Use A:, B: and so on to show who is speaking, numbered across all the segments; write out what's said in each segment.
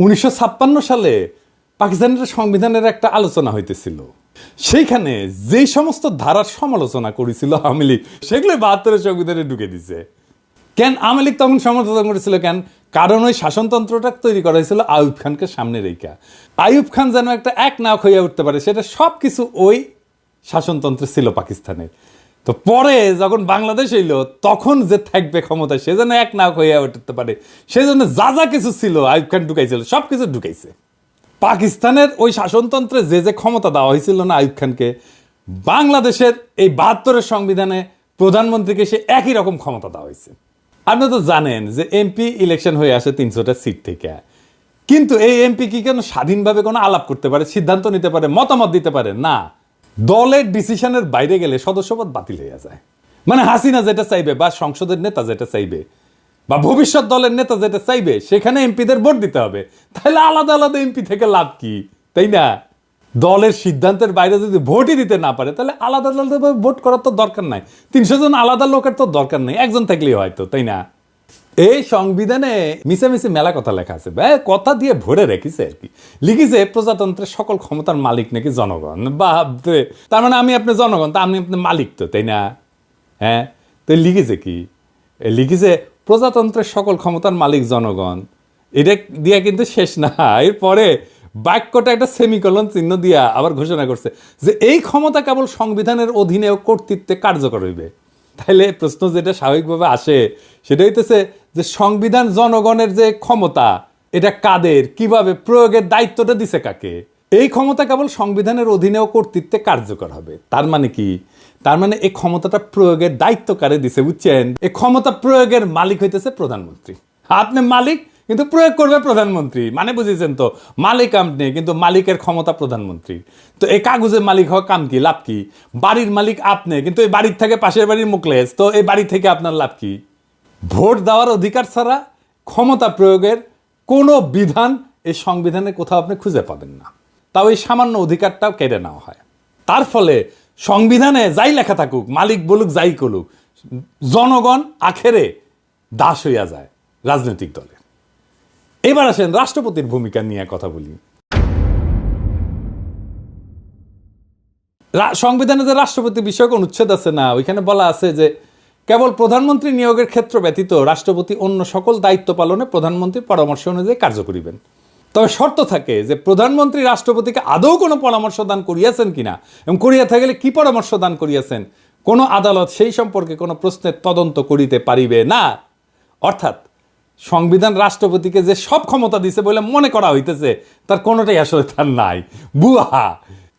A: উনিশশো ছাপ্পান্ন সালে পাকিস্তানের সংবিধানের একটা আলোচনা হইতেছিল। সেইখানে যেই সমস্ত ধারার সমালোচনা করেছিল আওয়ামী লীগ সেগুলো বাহাত্তরের সংবিধানে ঢুকে দিছে। কেন আওয়ামী লীগ তখন সমালোচনা করেছিল কেন? কারণ ওই শাসনতন্ত্রটা তৈরি করা হয়েছিল আয়ুব খানকে সামনে রেখা। আয়ুব খান যেন একটা এক নাক হইয়া উঠতে পারে, সেটা সব কিছু ওই শাসনতন্ত্রে ছিল পাকিস্তানের। তো পরে যখন বাংলাদেশ হইল তখন যে থাকবে ক্ষমতা, সে যেন এক নাক হইয়া উঠতে পারে। সেজন্য যা যা কিছু ছিল আয়ুব খান ঢুকাইছিল, সব কিছু ঢুকাইছে। পাকিস্তানের ওই শাসনতন্ত্রে যে যে ক্ষমতা দেওয়া হয়েছিল না আয়ুব খানকে, বাংলাদেশের এই বাহাত্তরের সংবিধানে প্রধানমন্ত্রীকে সে একই রকম ক্ষমতা দেওয়া হয়েছে। আপনি তো জানেন যে এমপি ইলেকশন হয়ে আসে তিনশোটা সিট থেকে। কিন্তু এই এমপি কি কেন স্বাধীনভাবে কোনো আলাপ করতে পারে, সিদ্ধান্ত নিতে পারে, মতামত দিতে পারে? না। দলের ডিসিশনের বাইরে গেলে সদস্যপদ বাতিল হয়ে যায়। মানে হাসিনা যেটা চাইবে বা সংসদের নেতা যেটা চাইবে বা ভবিষ্যৎ দলের নেতা যেটা চাইবে, সেখানে এমপিদের ভোট দিতে হবে। তাহলে আলাদা আলাদা এমপি থেকে লাভ কি? তাই না? দলের সিদ্ধান্তের বাইরে যদি ভোটই দিতে না পারে, তাহলে আলাদা আলাদা ভোট করার তো দরকার নাই। তিনশো জন আলাদা লোকের তো দরকার নেই, একজন থাকলেই হয়তো, তাই না? এই সংবিধানে মিশামিশি মেলা কথা লেখা আছে। ব্যা কথা দিয়ে ভরে রেখেছে আর কি। লিখেছে, প্রজাতন্ত্রের সকল ক্ষমতার মালিক নাকি জনগণ? বাপরে তার মানে আমি আপনি জনগণ, তা আমি আপনি মালিক তো, তাই না? হ্যাঁ? তো লিখেছে কি? লিখেছে, প্রজাতন্ত্রের সকল ক্ষমতার মালিক জনগণ। এটা দিয়া কিন্তু শেষ না। এরপরে বাক্যটা একটা সেমিকলন চিহ্ন দিয়া আবার ঘোষণা করছে যে এই ক্ষমতা কেবল সংবিধানের অধীনে কর্তৃত্বে কার্যকর হইবে। তাহলে প্রশ্ন যেটা স্বাভাবিকভাবে আসে, সেটা হইতেছে যে সংবিধান জনগণের যে ক্ষমতা, এটা কাদের, কীভাবে প্রয়োগের দায়িত্বটা দিছে কাকে? এই ক্ষমতা কেবল সংবিধানের অধীনে ও কর্তৃত্বে কার্যকর হবে। তার মানে কি? তার মানে এই ক্ষমতাটা প্রয়োগের দায়িত্ব কারে দিছে, বুঝছেন? এই ক্ষমতা প্রয়োগের মালিক হইতেছে প্রধানমন্ত্রী। আপনি মালিক, কিন্তু প্রয়োগ করবে প্রধানমন্ত্রী। মানে বুঝেছেন তো, মালিক আপনি কিন্তু মালিকের ক্ষমতা প্রধানমন্ত্রী। তো এই কাগজের মালিক হওয়া কাম কি? লাভ কি? বাড়ির মালিক আপনি, কিন্তু এই বাড়ির থেকে পাশের বাড়ির মুখলেস, তো এই বাড়ি থেকে আপনার লাভ কি? ভোট দেওয়ার অধিকার ছাড়া ক্ষমতা প্রয়োগের কোনো বিধান এই সংবিধানে কোথাও আপনি খুঁজে পাবেন না। তাও এই সামান্য অধিকারটাও কেড়ে নেওয়া হয়। তার ফলে সংবিধানে যাই লেখা থাকুক, মালিক বলুক, যাই করুক, জনগণ আখেরে দাস হইয়া যায় রাজনৈতিক দলে। এবার আসেন রাষ্ট্রপতির ভূমিকা নিয়ে কথা বলি। সংবিধানে যে রাষ্ট্রপতি বিষয়ক অনুচ্ছেদ আছে না, ওইখানে বলা আছে যে কেবল প্রধানমন্ত্রী নিয়োগের ক্ষেত্র ব্যতীত রাষ্ট্রপতি অন্য সকল দায়িত্ব পালনে প্রধানমন্ত্রীর পরামর্শ অনুযায়ী কার্য করিবেন। তবে শর্ত থাকে যে প্রধানমন্ত্রী রাষ্ট্রপতিকে আদৌ কোনো পরামর্শ দান করিয়াছেন কিনা এবং করিয়া থাকলে কি পরামর্শ দান করিয়াছেন, কোনো আদালত সেই সম্পর্কে কোনো প্রশ্নের তদন্ত করিতে পারিবে না। অর্থাৎ সংবিধান রাষ্ট্রপতিকে যে সব ক্ষমতা দিছে বলে মনে করা হইতেছে, তার কোনোটাই আসলে তার নাই। বুহা!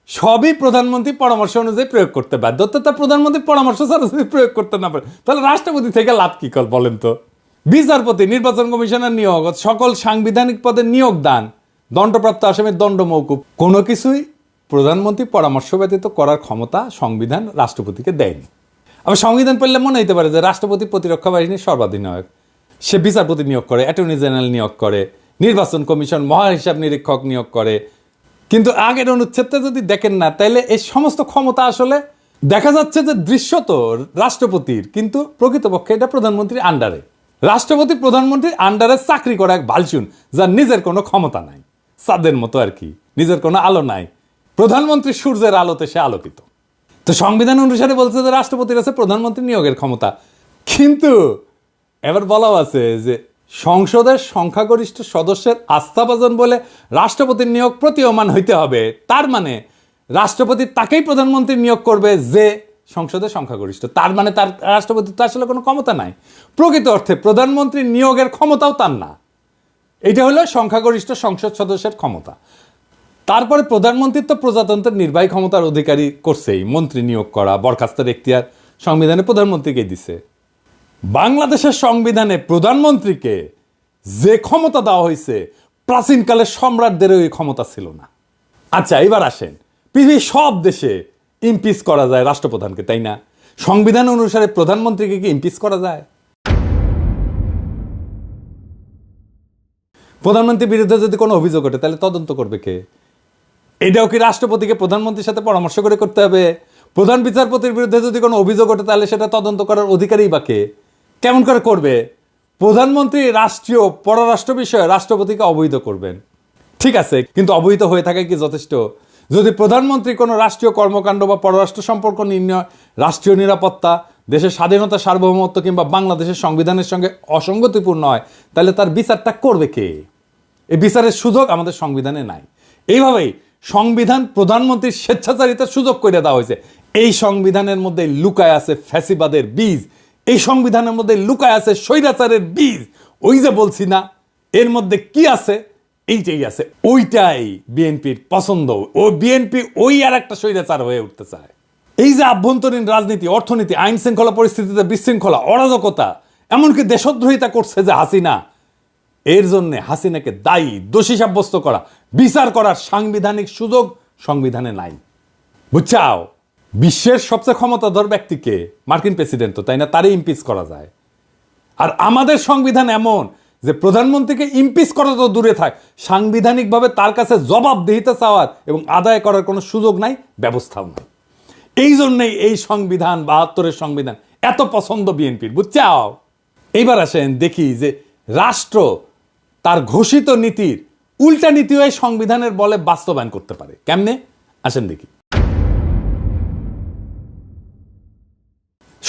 A: সবই প্রধানমন্ত্রী পরামর্শ অনুযায়ী প্রয়োগ করতে বাধ্য। তো তার প্রধানমন্ত্রী পরামর্শ ছাড়া যদি প্রয়োগ করতে না পারে, তাহলে রাষ্ট্রপতি থেকে লাভ কি কল বলেন তো? বিচারপতি, নির্বাচন কমিশনের নিয়োগ, সকল সাংবিধানিক পদে নিয়োগ দান, দণ্ডপ্রাপ্ত আসামের দণ্ড মৌকুব কোনো কিছুই প্রধানমন্ত্রী পরামর্শ ব্যতীত করার ক্ষমতা সংবিধান রাষ্ট্রপতিকে দেয়নি। আবার সংবিধান পড়লে মনে হইতে পারে যে রাষ্ট্রপতি প্রতিরক্ষা বাহিনীর সর্বাধিনায়ক। সে বিচারপতি নিয়োগ করে, অ্যাটর্নি জেনারেল নিয়োগ করে, নির্বাচন কমিশন মহা হিসাব নিরীক্ষক নিয়োগ করে কিন্তু আগের অনুচ্ছেদটা যদি দেখেন না তাহলে এই সমস্ত ক্ষমতা আসলে দেখা যাচ্ছে যে দৃশ্যত রাষ্ট্রপতির, কিন্তু প্রকৃতপক্ষে এটা প্রধানমন্ত্রীর আন্ডারে। রাষ্ট্রপতি প্রধানমন্ত্রীর আন্ডারে চাকরি করা এক ভালচুন যার নিজের কোনো ক্ষমতা নাই চাঁদের মতো আর কি, নিজের কোনো আলো নাই। প্রধানমন্ত্রী সূর্যের আলোতে সে আলোকিত। তো সংবিধান অনুসারে বলছে যে রাষ্ট্রপতির আছে প্রধানমন্ত্রী নিয়োগের ক্ষমতা। কিন্তু এবার বলাও আছে যে সংসদের সংখ্যাগরিষ্ঠ সদস্যের আস্থাভাজন বলে রাষ্ট্রপতির নিয়োগ প্রতীয়মান হইতে হবে। তার মানে রাষ্ট্রপতি তাকেই প্রধানমন্ত্রী নিয়োগ করবে যে সংসদের সংখ্যাগরিষ্ঠ। তার মানে তার রাষ্ট্রপতির তো আসলে কোনো ক্ষমতা নাই। প্রকৃত অর্থে প্রধানমন্ত্রী নিয়োগের ক্ষমতাও তার না। এটা হলো সংখ্যাগরিষ্ঠ সংসদ সদস্যের ক্ষমতা। তারপরে প্রধানমন্ত্রীর তো প্রজাতন্ত্রের নির্বাহী ক্ষমতার অধিকারী করছেই। মন্ত্রী নিয়োগ করা, বরখাস্তের এখতিয়ার সংবিধানে প্রধানমন্ত্রীকে দিছে। বাংলাদেশের সংবিধানে প্রধানমন্ত্রীকে যে ক্ষমতা দেওয়া হয়েছে প্রাচীনকালের সম্রাটদেরও এই ক্ষমতা ছিল না। আচ্ছা এবার আসেন। পৃথিবীর সব দেশে ইমপিচ করা যায় রাষ্ট্রপ্রধানকে, তাই না? সংবিধান অনুসারে প্রধানমন্ত্রীকে কি ইমপিচ করা যায়? প্রধানমন্ত্রীর বিরুদ্ধে যদি কোনো অভিযোগ ওঠে, তাহলে তদন্ত করবে কে? এটাও কি রাষ্ট্রপতিকে প্রধানমন্ত্রীর সাথে পরামর্শ করে করতে হবে? প্রধান বিচারপতির বিরুদ্ধে যদি কোনো অভিযোগ ওঠে, তাহলে সেটা তদন্ত করার অধিকারই বা কে? কেমন করে করবে? প্রধানমন্ত্রী রাষ্ট্রীয়, পররাষ্ট্র বিষয়ে রাষ্ট্রপতিকে অবহিত করবেন। ঠিক আছে, কিন্তু অবহিত হয়ে থাকে কি যথেষ্ট? যদি প্রধানমন্ত্রী কোনো রাষ্ট্রীয় কর্মকাণ্ড বা পররাষ্ট্র সম্পর্ক নির্ণয়, রাষ্ট্রীয় নিরাপত্তা, দেশের স্বাধীনতা, সার্বভৌমত্ব কিংবা বাংলাদেশের সংবিধানের সঙ্গে অসঙ্গতিপূর্ণ হয়, তাহলে তার বিচারটা করবে কে? এই বিচারের সুযোগ আমাদের সংবিধানে নাই। এইভাবেই সংবিধান প্রধানমন্ত্রীর স্বেচ্ছাচারিতার সুযোগ করে দেওয়া হয়েছে। এই সংবিধানের মধ্যে লুকায় আছে ফ্যাসিবাদের বীজ। এই সংবিধানের মধ্যে লুকায় আছে স্বৈরাচারের বীজ ওই যে বলছি না, এর মধ্যে কি আছে? এইটাই আছে। ওইটাই বিএনপির পছন্দ। ও বিএনপি ওই আর একটা স্বৈরাচার হয়ে উঠতে চায়। এই যে আভ্যন্তরীণ রাজনীতি, অর্থনীতি আইন শৃঙ্খলা পরিস্থিতিতে বিশৃঙ্খলা, অরাজকতা, এমনকি দেশদ্রোহিতা করছে যে হাসিনা, এর জন্য হাসিনাকে দায়ী, দোষী সাব্যস্ত করা, বিচার করার সাংবিধানিক সুযোগ সংবিধানে নাই। বুঝছাও? বিশ্বের সবচেয়ে ক্ষমতাধর ব্যক্তিকে মার্কিন প্রেসিডেন্ট তো, তাই না? তারই ইমপিচ করা যায়। আর আমাদের সংবিধান এমন যে প্রধানমন্ত্রীকে ইমপিচ করা তো দূরে থাক, সাংবিধানিকভাবে তার কাছে জবাবদিহিতা চাওয়ার এবং আদায় করার কোনো সুযোগ নাই, ব্যবস্থাও নাই। এই জন্যই এই সংবিধান, বাহাত্তরের সংবিধান, এত পছন্দ বিএনপির, বুঝছাও? এইবার আসেন, দেখি যে রাষ্ট্র তার ঘোষিত নীতির উল্টা নীতিও এই সংবিধানের বলে বাস্তবায়ন করতে পারে। কেমনে? আসেন দেখি।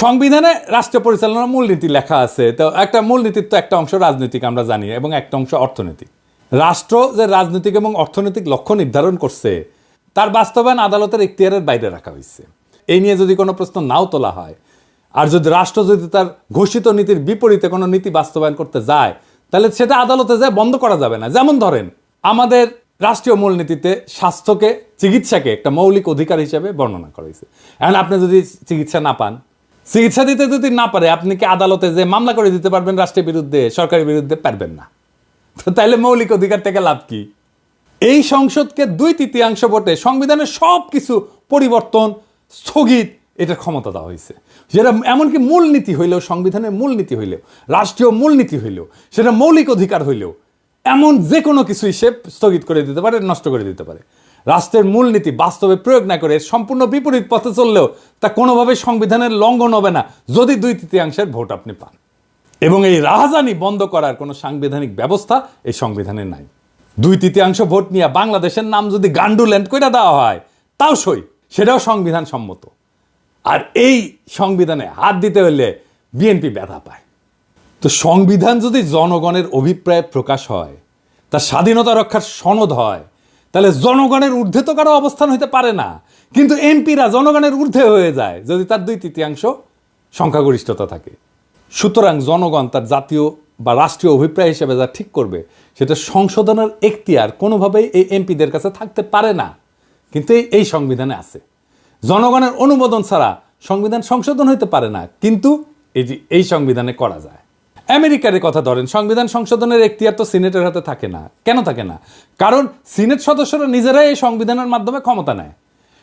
A: সংবিধানে রাষ্ট্র পরিচালনার মূলনীতি লেখা আছে। তো একটা মূলনীতির তো একটা অংশ রাজনৈতিক আমরা জানি, এবং একটা অংশ অর্থনৈতিক। রাষ্ট্র যে রাজনৈতিক এবং অর্থনৈতিক লক্ষ্য নির্ধারণ করছে, তার বাস্তবায়ন আদালতের ইখতিয়ারের বাইরে রাখা হয়েছে। এই নিয়ে যদি কোনো প্রশ্ন নাও তোলা হয়, আর যদি রাষ্ট্র যদি তার ঘোষিত নীতির বিপরীতে কোনো নীতি বাস্তবায়ন করতে যায়, তাহলে সেটা আদালতে যায়, বন্ধ করা যাবে না। যেমন ধরেন, আমাদের রাষ্ট্রীয় মূলনীতিতে স্বাস্থ্যকে, চিকিৎসাকে একটা মৌলিক অধিকার হিসেবে বর্ণনা করা হয়েছে। এখন আপনি যদি চিকিৎসা না পান চিকিৎসা দিতে যদি না পারে, আপনি কি আদালতে যে মামলা করে দিতে পারবেন রাষ্ট্রের বিরুদ্ধে, সরকারের বিরুদ্ধে, পারবেন না। তো তাইলে মৌলিক অধিকার থেকে লাভ কি? এই সংসদকে দুই তৃতীয়াংশ ভোটে সংবিধানের সব কিছু পরিবর্তন, স্থগিত, এটার ক্ষমতা দেওয়া হয়েছে। যেটা এমনকি মূলনীতি হইলেও, সংবিধানের মূলনীতি হইলেও, রাষ্ট্রীয় মূলনীতি হইলেও, সেটা মৌলিক অধিকার হইলেও, এমন যে কোনো কিছুই সে স্থগিত করে দিতে পারে, নষ্ট করে দিতে পারে। রাষ্ট্রের মূলনীতি বাস্তবে প্রয়োগ না করে সম্পূর্ণ বিপরীত পথে চললেও তা কোনোভাবে সংবিধানের লঙ্ঘন হবে না, যদি দুই তৃতীয়াংশের ভোট আপনি পান। এবং এই রাহাজানি বন্ধ করার কোনো সাংবিধানিক ব্যবস্থা এই সংবিধানে নাই। দুই তৃতীয়াংশ ভোট নিয়ে বাংলাদেশের নাম যদি গান্ডুল্যান্ড করে দেওয়া হয়, তাও সই, সেটাও সংবিধান সম্মত আর এই সংবিধানে হাত দিতে হলে বিএনপি ব্যথা পায়। তো সংবিধান যদি জনগণের অভিপ্রায় প্রকাশ হয় তার স্বাধীনতা রক্ষার সনদ হয় তাহলে জনগণের ঊর্ধ্বে তো কারও অবস্থান হইতে পারে না। কিন্তু এমপিরা জনগণের ঊর্ধ্বে হয়ে যায় যদি তার দুই তৃতীয়াংশ সংখ্যাগরিষ্ঠতা থাকে। সুতরাং জনগণ তার জাতীয় বা রাষ্ট্রীয় অভিপ্রায় হিসেবে যা ঠিক করবে, সেটা সংশোধনের এখতিয়ার কোনোভাবেই এই এমপিদের কাছে থাকতে পারে না। কিন্তু এই- সংবিধানে আছে। জনগণের অনুমোদন ছাড়া সংবিধান সংশোধন হইতে পারে না। কিন্তু এই যে এই সংবিধানে করা যায়। আমেরিকার কথা ধরেন, সংবিধান সংশোধনের এখতিয়ার তো সিনেটের হাতে থাকে না। কেন থাকে না? কারণ সিনেট সদস্যরা নিজেরাই এই সংবিধানের মাধ্যমে ক্ষমতা নেয়।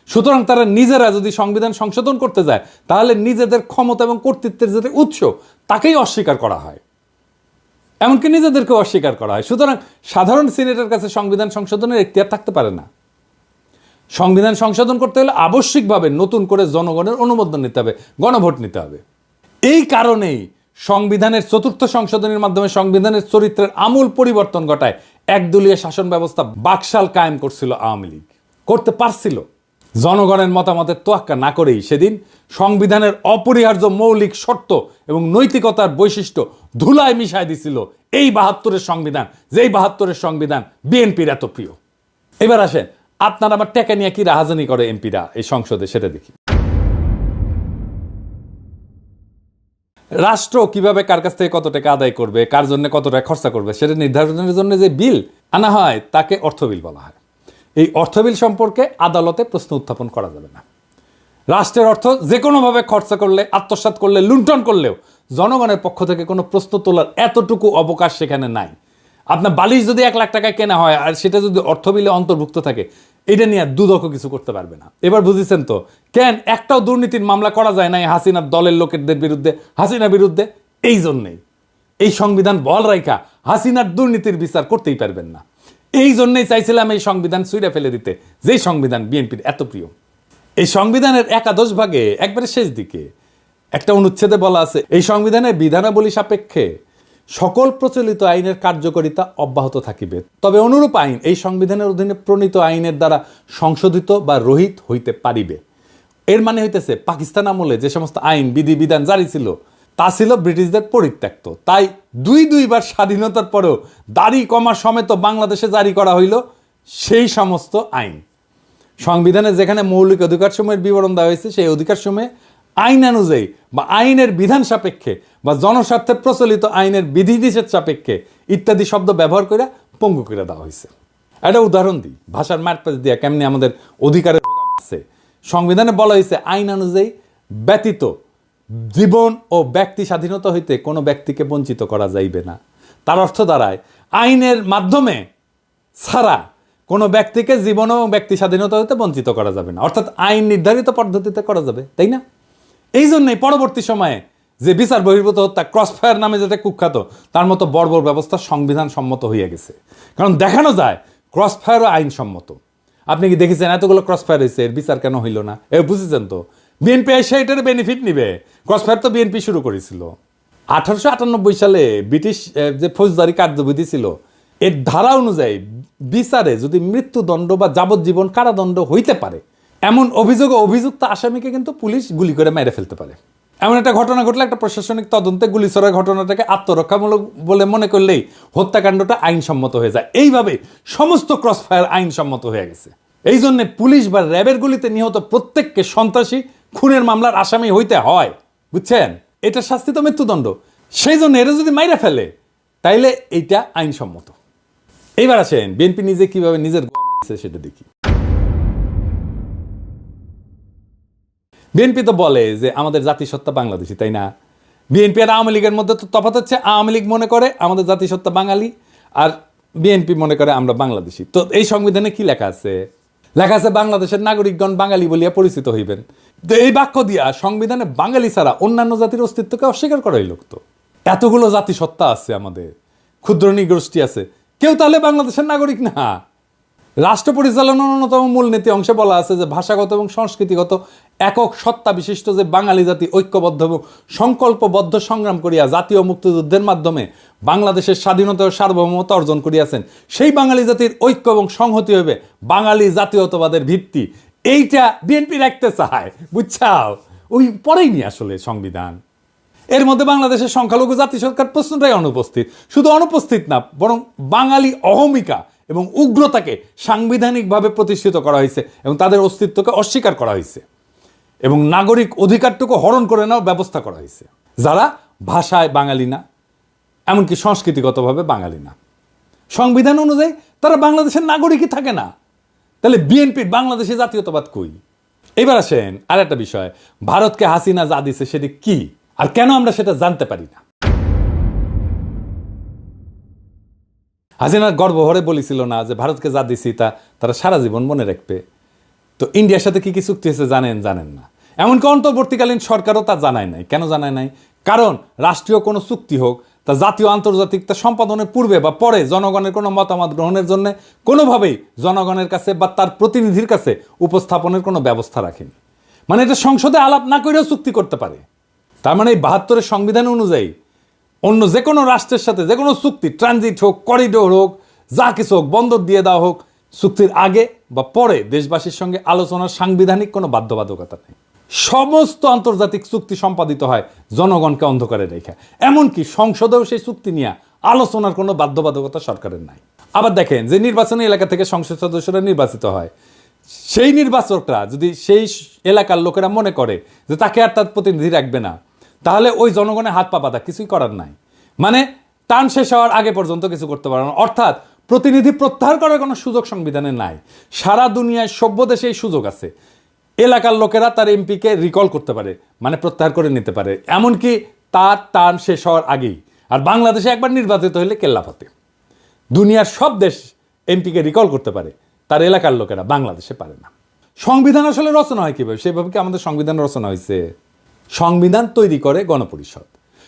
A: সুতরাং তারা নিজেরা যদি সংবিধান সংশোধন করতে যায়, তাহলে নিজেদের ক্ষমতা এবং কর্তৃত্বের যেটা উৎস, তাকেই অস্বীকার করা হয়। এমনকি নিজেদেরকেও অস্বীকার করা হয়। সুতরাং সাধারণ সিনেটের কাছে সংবিধান সংশোধনের এখতিয়ার থাকতে পারে না। সংবিধান সংশোধন করতে হলে আবশ্যিকভাবে নতুন করে জনগণের অনুমোদন নিতে হবে, গণভোট নিতে হবে। এই কারণেই সংবিধানের চতুর্থ সংশোধনের মাধ্যমে সংবিধানের চরিত্রের আমূল পরিবর্তন ঘটায় একদলীয় শাসন ব্যবস্থা বাকশাল কায়েম করছিল আওয়ামী লীগ। করতে পারছিল। জনগণের মতামতের তোয়াক্কা না করেই সেদিন সংবিধানের অপরিহার্য মৌলিক শর্ত এবং নৈতিকতার বৈশিষ্ট্য ধুলায় মিশায় দিছিল এই বাহাত্তরের সংবিধান, যেই বাহাত্তরের সংবিধান বিএনপির এত প্রিয়। এবার আসেন, আপনার আমার টেকা নিয়ে কি রাহাজানি করে এমপিরা এই সংসদে, সেটা দেখি। রাষ্ট্র কীভাবে কার কাছ থেকে কত টাকা আদায় করবে, কার জন্য কত টাকা খরচা করবে, সেটা নির্ধারণের জন্য যে বিল আনা হয়, তাকে অর্থ বিল বলা হয়। এই অর্থ বিল সম্পর্কে আদালতে প্রশ্ন উত্থাপন করা যাবে না। রাষ্ট্রের অর্থ যে কোনোভাবে খরচা করলে, আত্মসাৎ করলে, লুণ্ঠন করলেও জনগণের পক্ষ থেকে কোনো প্রশ্ন তোলার এতটুকু অবকাশ সেখানে নাই। আপনার বালিশ যদি এক লাখ টাকায় কেনা হয়, আর সেটা যদি অর্থ বিলে অন্তর্ভুক্ত থাকে এটা নিয়ে দুদকও কিছু করতে পারবে না। এবার বুঝেছেন তো, কেন একটাও দুর্নীতির মামলা করা যায় না হাসিনার দলের লোকেদের বিরুদ্ধে? হাসিনা বিরুদ্ধে এই জন্যেই। এই সংবিধান বল রাইখা, হাসিনার দুর্নীতির বিচার করতেই পারবেন না। এই জন্যই চাইছিলাম এই সংবিধান সুইরা ফেলে দিতে, যেই সংবিধান বিএনপির এত প্রিয়। এই সংবিধানের একাদশ ভাগে, একবারে শেষ দিকে, একটা অনুচ্ছেদে বলা আছে, এই সংবিধানের বিধানাবলী সাপেক্ষে সকল প্রচলিত আইনের কার্যকারিতা অব্যাহত থাকিবে। তবে অনুরূপ আইন এই সংবিধানের অধীনে প্রণীত আইনের দ্বারা সংশোধিত বা রহিত হইতে পারিবে। এর মানে হইতেছে, পাকিস্তান আমলে যে সমস্ত আইন, বিধি, বিধান জারি ছিল, তা ছিল ব্রিটিশদের পরিত্যক্ত। তাই দুই দুইবার স্বাধীনতার পরেও দাড়ি কমা সমেত বাংলাদেশে জারি করা হইল সেই সমস্ত আইন। সংবিধানে যেখানে মৌলিক অধিকার সময়ের বিবরণ দেওয়া হয়েছে, সেই অধিকার আইন অনুযায়ী বা আইনের বিধান সাপেক্ষে বা জনস্বার্থে প্রচলিত আইনের বিধিনিষেধ সাপেক্ষে ইত্যাদি শব্দ ব্যবহার করে পঙ্গু করে দেওয়া হয়েছে একটা উদাহরণ দিই, ভাষার মারপ্যাচ দিয়া কেমনি আমাদের অধিকারের আছে। সংবিধানে বলা হয়েছে আইন অনুযায়ী ব্যতীত জীবন ও ব্যক্তি স্বাধীনতা হইতে কোনো ব্যক্তিকে বঞ্চিত করা যাইবে না। তার অর্থ দাঁড়ায়, আইনের মাধ্যমে ছাড়া কোনো ব্যক্তিকে জীবন ও ব্যক্তি স্বাধীনতা হইতে বঞ্চিত করা যাবে না। অর্থাৎ আইন নির্ধারিত পদ্ধতিতে করা যাবে, তাই না? এই জন্যই পরবর্তী সময়ে যে বিচার বহির্ভূত হত্যা ক্রসফায়ার নামে যেটা কুখ্যাত, তার মতো বর্বর ব্যবস্থা সংবিধান সম্মত হইয়া গেছে। কারণ দেখানো যায় ক্রসফায়ারও আইনসম্মত। আপনি কি দেখেছেন এতগুলো ক্রসফায়ার হয়েছে এর বিচার কেন হইল না? এ বুঝেছেন তো? বিএনপি এসে এটার বেনিফিট নিবে। ক্রসফায়ার তো বিএনপি শুরু করেছিল। আঠারোশো আটানব্বই সালে ব্রিটিশ যে ফৌজদারি কার্যবিধি ছিল, এর ধারা অনুযায়ী বিচারে যদি মৃত্যুদণ্ড বা যাবজ্জীবন কারাদণ্ড হইতে পারে এমন অভিযোগ অভিযুক্ত আসামিকে কিন্তু পুলিশ গুলি করে মেরে ফেলতে পারে। এমন একটা ঘটনা ঘটলে একটা প্রশাসনিক তদন্তে গুলি ছড়ার ঘটনাটাকে আত্মরক্ষামূলক বলে মনে করলেই হত্যাকাণ্ডটা আইনসম্মত হয়ে যায়। এইভাবে সমস্ত ক্রসফায়ার আইনসম্মত হয়ে গেছে। এই জন্য পুলিশ বা র্যাবের গুলিতে নিহত প্রত্যেককে সন্ত্রাসী, খুনের মামলার আসামি হইতে হয়। বুঝছেন? এটা শাস্তি তো মৃত্যুদণ্ড। সেই জন্য এরা যদি মাইরা ফেলে, তাইলে এইটা আইনসম্মত। এইবার আসেন, বিএনপি নিজে কীভাবে নিজের সেটা দেখি। বিএনপি তো বলে যে আমাদের জাতিসত্তা বাংলাদেশি, তাই না? বিএনপি আর আওয়ামী লীগের মধ্যে তো তফাৎ হচ্ছে, আওয়ামী লীগ মনে করে আমাদের জাতিসত্তা বাঙালি আর বিএনপি মনে করে আমরা বাংলাদেশি। তো এই সংবিধানে কি লেখা আছে? লেখা আছে, বাংলাদেশের নাগরিকগণ বাঙালি বলিয়া পরিচিত হইবেন। তো এই বাক্য দিয়া সংবিধানে বাঙালি ছাড়া অন্যান্য জাতির অস্তিত্বকে অস্বীকার করা লোক তো। এতগুলো জাতিসত্তা আছে আমাদের। ক্ষুদ্র নিগোষ্ঠী আছে। কেউ তাহলে বাংলাদেশের নাগরিক না? রাষ্ট্র পরিচালনার অন্যতম মূলনীতি অংশে বলা আছে যে ভাষাগত এবং সংস্কৃতিগত একক সত্তা বিশিষ্ট যে বাঙালি জাতি ঐক্যবদ্ধ এবং সংকল্পবদ্ধ সংগ্রাম করিয়া জাতীয় মুক্তিযুদ্ধের মাধ্যমে বাংলাদেশের স্বাধীনতা ও সার্বভৌমতা অর্জন করিয়াছেন, সেই বাঙালি জাতির ঐক্য এবং সংহতি হইবে বাঙালি জাতীয়তাবাদের ভিত্তি। এইটা বিএনপি রাখতে চায়, বুঝছাও? ওই পরেই নি আসলে সংবিধান। এর মধ্যে বাংলাদেশের সংখ্যালঘু জাতি সরকার প্রশ্নটাই অনুপস্থিত। শুধু অনুপস্থিত না, বরং বাঙালি অহমিকা এবং উগ্রতাকে সাংবিধানিকভাবে প্রতিষ্ঠিত করা হয়েছে এবং তাদের অস্তিত্বকে অস্বীকার করা হয়েছে এবং নাগরিক অধিকারটুকু হরণ করে নেওয়ার ব্যবস্থা করা হয়েছে। যারা ভাষায় বাঙালি না, এমনকি সংস্কৃতিগতভাবে বাঙালি না। সংবিধান অনুযায়ী তারা বাংলাদেশের নাগরিকই থাকে না। তাহলে বিএনপির বাংলাদেশে জাতীয়তাবাদ কই? এবার আসেন আর একটা বিষয়, ভারতকে হাসিনা যা দিছে সেটি কি? আর কেন আমরা সেটা জানতে পারি না? হাসিনার গর্বভরে বলেছিল না যে ভারতকে যা দিছি তা তারা সারা জীবন মনে রাখবে। তো ইন্ডিয়ার সাথে কি কি চুক্তি হয়েছে জানেন জানেন না। এমনকি অন্তর্বর্তীকালীন সরকারও তা জানায় নাই। কেন জানায় নাই? কারণ রাষ্ট্রীয় কোনো চুক্তি হোক, তা জাতীয় আন্তর্জাতিক তা সম্পাদনের পূর্বে বা পরে জনগণের কোনো মতামত গ্রহণের জন্য কোনোভাবেই জনগণের কাছে বা তার প্রতিনিধির কাছে উপস্থাপনের কোনো ব্যবস্থা রাখেনি। মানে এটা সংসদে আলাপ না করেও চুক্তি করতে পারে। তার মানে এই বাহাত্তরের সংবিধান অনুযায়ী অন্য যে কোনো রাষ্ট্রের সাথে, যে কোনো চুক্তি ট্রানজিট হোক করিডোর হোক, যা কিছু হোক, বন্দর দিয়ে দেওয়া হোক, চুক্তির আগে বা পরে দেশবাসীর সঙ্গে আলোচনার সাংবিধানিক কোনো বাধ্যবাধকতা নেই। সমস্ত আন্তর্জাতিক চুক্তি সম্পাদিত হয় জনগণকে অন্ধকারে রেখে। এমনকি সংসদেও সেই চুক্তি নিয়ে আলোচনার কোনো বাধ্যবাধকতা সরকারের নাই। আবার দেখেন, যে নির্বাচনী এলাকা থেকে সংসদ সদস্যরা নির্বাচিত হয়, সেই নির্বাচকরা যদি সেই এলাকার লোকেরা মনে করে যে তাকে আর তার প্রতিনিধি রাখবে না তাহলে ওই জনগণের হাত পা বাঁধা, কিছুই করার নাই। মানে টান শেষ হওয়ার আগে পর্যন্ত কিছু করতে পারে না। অর্থাৎ প্রতিনিধি প্রত্যাহার করার কোনো সুযোগ সংবিধানে নাই। সারা দুনিয়ায় সভ্য দেশে এই সুযোগ আছে। এলাকার লোকেরা তার এমপিকে রিকল করতে পারে মানে প্রত্যাহার করে নিতে পারে। এমনকি তার টান শেষ হওয়ার আগেই। আর বাংলাদেশে একবার নির্বাচিত হলে কেল্লাফাতে দুনিয়ার সব দেশ এমপিকে রিকল করতে পারে। তার এলাকার লোকেরা বাংলাদেশে পারে না। সংবিধান আসলে রচনা হয় কীভাবে? সেভাবে কি আমাদের সংবিধান রচনা হয়েছে সংবিধান তৈরি করে গণপরিষদ।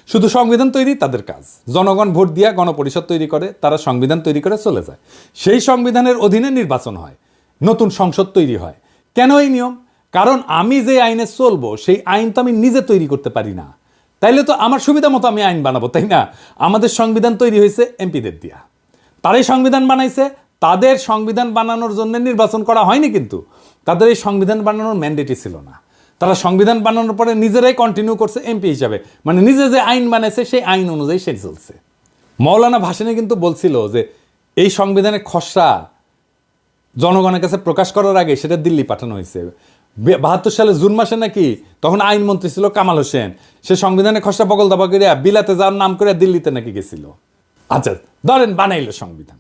A: শুধু সংবিধান তৈরি তাদের কাজ। জনগণ ভোট দিয়া গণপরিষদ তৈরি করে, তারা সংবিধান তৈরি করে চলে যায়। সেই সংবিধানের অধীনে নির্বাচন হয়, নতুন সংসদ তৈরি হয়। কেন এই নিয়ম? কারণ আমি যে আইনে চলবো, সেই আইন তো আমি নিজে তৈরি করতে পারি না। তাইলে তো আমার সুবিধা মতো আমি আইন বানাবো, তাই না? আমাদের সংবিধান তৈরি হয়েছে এমপিদের দিয়া। তারাই সংবিধান বানাইছে, তাদের সংবিধান বানানোর জন্য নির্বাচন করা হয়নি কিন্তু। তাদের এই সংবিধান বানানোর ম্যান্ডেটই ছিল না। তারা সংবিধান বানানোর পরে নিজেরাই কন্টিনিউ করছে এমপি হিসাবে। মানে নিজে যে আইন বানাইছে, সেই আইন অনুযায়ী সে চলছে। মৌলানা ভাসানী কিন্তু বলছিল যে, এই সংবিধানের খসড়া জনগণের কাছে প্রকাশ করার আগে সেটা দিল্লি পাঠানো হয়েছে। বাহাত্তর সালে জুন মাসে নাকি তখন আইনমন্ত্রী ছিল কামাল হোসেন। সে সংবিধানের খসড়া বগল দাবা করিয়া বিলাতে যাওয়ার নাম করে দিল্লিতে নাকি গেছিল। আচ্ছা ধরেন বানাইল সংবিধান।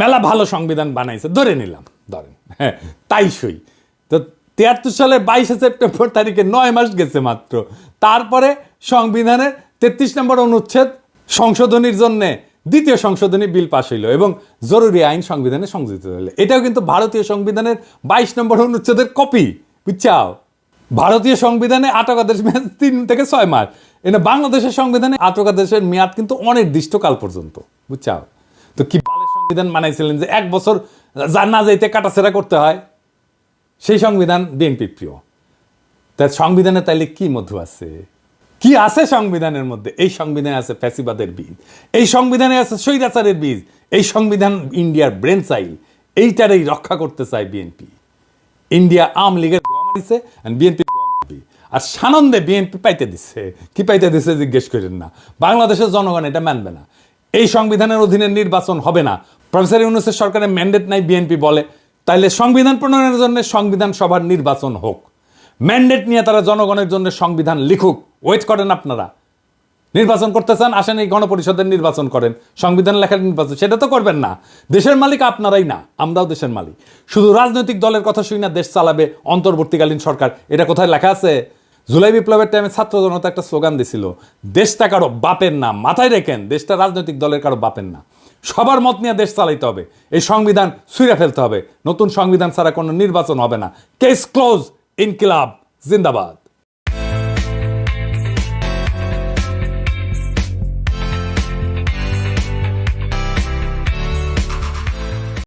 A: মেলা ভালো সংবিধান বানাইছে, ধরে নিলাম, ধরেন। হ্যাঁ তাই সই। তো তিয়াত্তর সালের বাইশে সেপ্টেম্বর তারিখে নয় মাস গেছে মাত্র। তারপরে সংবিধানের তেত্রিশ নম্বর অনুচ্ছেদ সংশোধনীর জন্য দ্বিতীয় সংশোধনী বিল পাশ হইল এবং জরুরি আইন সংবিধানে সংযোজিত হইল। এটাও কিন্তু ভারতীয় সংবিধানের বাইশ নম্বর অনুচ্ছেদের কপি, বুঝছাও? ভারতীয় সংবিধানে আটকাদেশ মেয়াদ তিন থেকে ছয় মাস। এনে বাংলাদেশের সংবিধানে আটকাদেশের মেয়াদ কিন্তু অনির্দিষ্টকাল পর্যন্ত, বুঝছাও? তো কি সংবিধান মানাইছিলেন যে এক বছর যা না যাইতে কাটাছেড়া করতে হয়? সেই সংবিধান বিএনপি প্রিয়। তা সংবিধানে তাইলে কি মধু আছে? কি আছে সংবিধানের মধ্যে? এই সংবিধানে আছে ফ্যাসিবাদের বীজ। এই সংবিধানে আছে স্বৈরাচারের বীজ। এই সংবিধান ইন্ডিয়ার ব্রেন চাইল। এইটারই রক্ষা করতে চায় বিএনপি। ইন্ডিয়া আওয়ামী লীগের মারিছে বিএনপি আর সানন্দে বিএনপি পাইতে দিচ্ছে কি পাইতে দিচ্ছে জিজ্ঞেস করেন না। বাংলাদেশের জনগণ এটা মানবে না। এই সংবিধানের অধীনে নির্বাচন হবে না। প্রফেসর ইউনুসের সরকারের ম্যান্ডেট নাই বিএনপি বলে। তাইলে সংবিধান প্রণয়নের জন্য সংবিধান সভার নির্বাচন হোক। ম্যান্ডেট নিয়ে তারা জনগণের জন্য সংবিধান লিখুক। ওয়েট করেন আপনারা। নির্বাচন করতে চান, আসেন এই গণপরিষদের নির্বাচন করেন। সংবিধান লেখার নির্বাচন, সেটা তো করবেন না। দেশের মালিক আপনারাই না, আমরাও দেশের মালিক। শুধু রাজনৈতিক দলের কথা শুই না, দেশ চালাবে অন্তর্বর্তীকালীন সরকার। এটা কোথায় লেখা আছে? জুলাই বিপ্লবের টাইমে ছাত্র জনতা একটা স্লোগান দিছিল, দেশটা কারও বাপের না মাথায় রেখেন, দেশটা রাজনৈতিক দলের কারও বাপের না সবার মত নিয়ে দেশ চালাইতে হবে। এই সংবিধান ছুঁড়ে ফেলতে হবে। নতুন সংবিধান ছাড়া কোনো নির্বাচন হবে না। কেস ক্লোজ ইনকিলাব, জিন্দাবাদ।